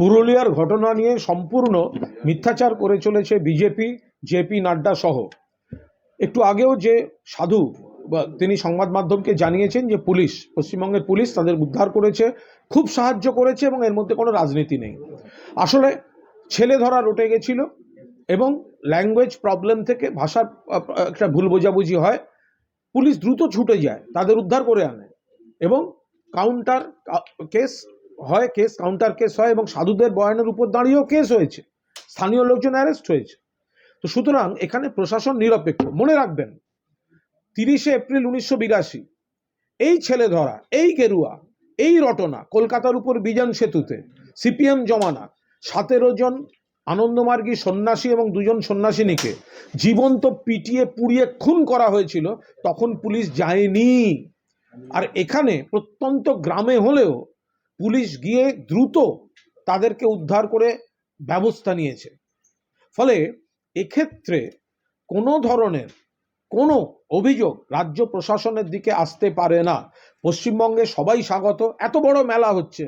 পুরুলিয়ার ঘটনা নিয়ে সম্পূর্ণ মিথ্যাচার করে চলেছে বিজেপি, জেপি নাড্ডা সহ। একটু আগেও যে সাধু তিনি সংবাদ মাধ্যমকে জানিয়েছেন যে পুলিশ, পশ্চিমবঙ্গের পুলিশ তাদের উদ্ধার করেছে, খুব সাহায্য করেছে এবং এর মধ্যে কোনো রাজনীতি নেই। আসলে ছেলে ধরা রটে গেছিল এবং ল্যাঙ্গুয়েজ প্রবলেম থেকে ভাষার একটা ভুল বোঝাবুঝি হয়। পুলিশ দ্রুত ছুটে যায়, তাদের উদ্ধার করে আনে এবং কাউন্টার কেস হয় কেস কাউন্টার কেস হয় এবং সাধুদের বয়ানের উপর দাঁড়িয়েও কেস হয়েছে। স্থানীয় লোকজন অ্যারেস্ট হয়েছে। তো সুতরাং এখানে প্রশাসন নিরপেক্ষ। মনে রাখবেন, তিরিশে এপ্রিল উনিশশো বিরাশি, এই ছেলে ধরা এই গেরুয়া, এই রটনা, কলকাতার উপর বিজন সেতুতে, সিপিএম জমানা, সতেরো জন আনন্দমার্গী সন্ন্যাসী এবং দুজন সন্ন্যাসিনীকে জীবন্ত পিটিয়ে পুড়িয়ে খুন করা হয়েছিল, তখন পুলিশ যায়নি। আর এখানে প্রত্যন্ত গ্রামে হলেও পুলিশ গিয়ে দ্রুত তাদেরকে উদ্ধার করে ব্যবস্থা নিয়েছে। ফলে এক্ষেত্রে কোনো ধরনের কোনো অভিযোগ রাজ্য প্রশাসনের দিকে আসতে পারে না। পশ্চিমবঙ্গে সবাই স্বাগত। এত বড় মেলা হচ্ছে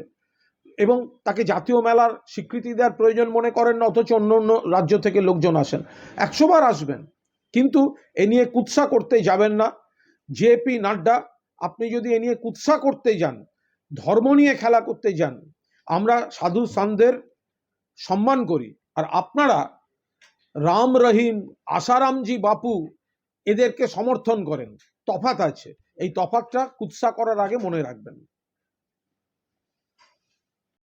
এবং তাকে জাতীয় মেলার স্বীকৃতি দেওয়ার প্রয়োজন মনে করেন না, অথচ অন্য অন্য রাজ্য থেকে লোকজন আসেন। একশোবার আসবেন, কিন্তু এ নিয়ে কুৎসা করতে যাবেন না। জেপি নাড্ডা, আপনি যদি এ নিয়ে কুৎসা করতে যান ধর্ম নিয়ে খেলা করতে যান। আমরা সাধু সানদের সম্মান করি। আর আপনারা রাম রহিম, আশারামজি বাপু এদেরকে সমর্থন করেন। তফাত আছে। এই তফাতটা কুৎসা করার আগে মনে রাখবেন।